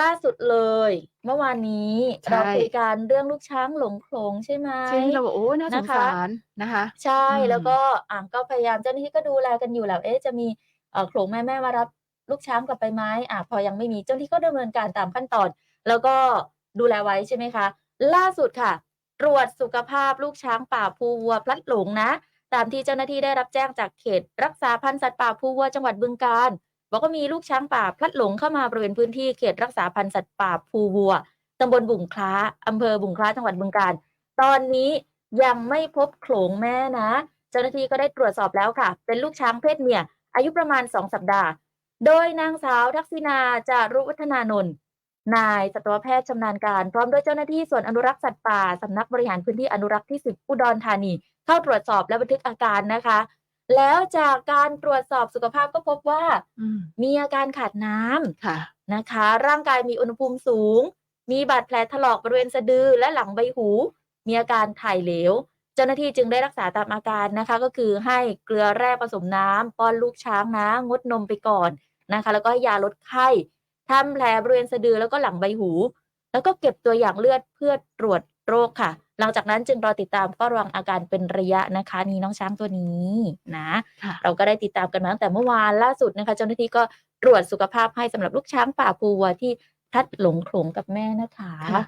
ล่าสุดเลย เมื่อวานนี้ใช่ เราคุยกันเรื่องลูกช้างหลงโขลงใช่ไหมที่เราบอกโอ้น่าสนะงคะ สารนะคะ ใช่อืม แล้วก็อ่าก็พยายามเจ้าหน้าที่ก็ดูแลกันอยู่แหละเอ๊ะจะมีเอ่อโขลงแม่ๆมารับลูกช้างกลับไปไหมอ่าพอยังไม่มีเจ้าหน้าที่ก็ดำเนินการตามขั้นตอน แล้วก็ดูแลไว้ใช่ไหมคะ ล่าสุดค่ะ ตรวจสุขภาพลูกช้างป่าภูวัวพลัดหลงนะ ตามที่เจ้าหน้าที่ได้รับแจ้งจากเขต รักษาพันธุ์สัตว์ป่าภูวัวจังหวัดบึงกาฬ บอกว่ามีลูกช้างป่าพลัดหลงเข้ามาบริเวณพื้นที่เขตรักษาพันธุ์สัตว์ป่าภูวัวตำบลบุงคล้าอำเภอบุงคล้าจังหวัดบึงกาฬตอนนี้ยังไม่พบโขลงแม่นะ เจ้าหน้าที่ก็ได้ตรวจสอบแล้วค่ะ เป็นลูกช้างเพศเมียอายุประมาณ 2 สัปดาห์ โดยนางสาวทักษิณาจารุวัฒนานนท์นายสัตวแพทย์ชำนาญการ พร้อมด้วยเจ้าหน้าที่ส่วนอนุรักษ์สัตว์ป่าสำนักบริหารพื้นที่อนุรักษ์ที่ 10 อุดรธานี เข้าตรวจสอบและบันทึกอาการนะคะ แล้วจากการตรวจสอบสุขภาพก็พบว่าอืมมีอาการขาดน้ำค่ะนะคะ ร่างกายมีอุณหภูมิสูง มีบาดแผลถลอกบริเวณสะดือและหลังใบหู มีอาการถ่ายเหลว เจ้าหน้าที่จึงได้รักษาตามอาการนะคะ ก็คือให้เกลือแร่ผสมน้ำป้อนลูกช้างนะ งดนมไปก่อนนะคะ แล้วก็ให้ยาลดไข้ทำแผลบริเวณสะดือแล้วก็หลังใบหู แล้วก็เก็บตัวอย่างเลือดเพื่อตรวจโรคค่ะ หลังจากนั้นจึงรอติดตามเฝ้าระวังอาการเป็นระยะนะคะ นี่น้องช้างตัวนี้นะค่ะเราก็ได้ติดตามกันมาตั้งแต่เมื่อวานล่าสุดนะคะเจ้าหน้าที่ก็ตรวจสุขภาพให้สำหรับลูกช้างป่าภูวัวที่พลัดหลงโขลงกับแม่นะคะค่ะ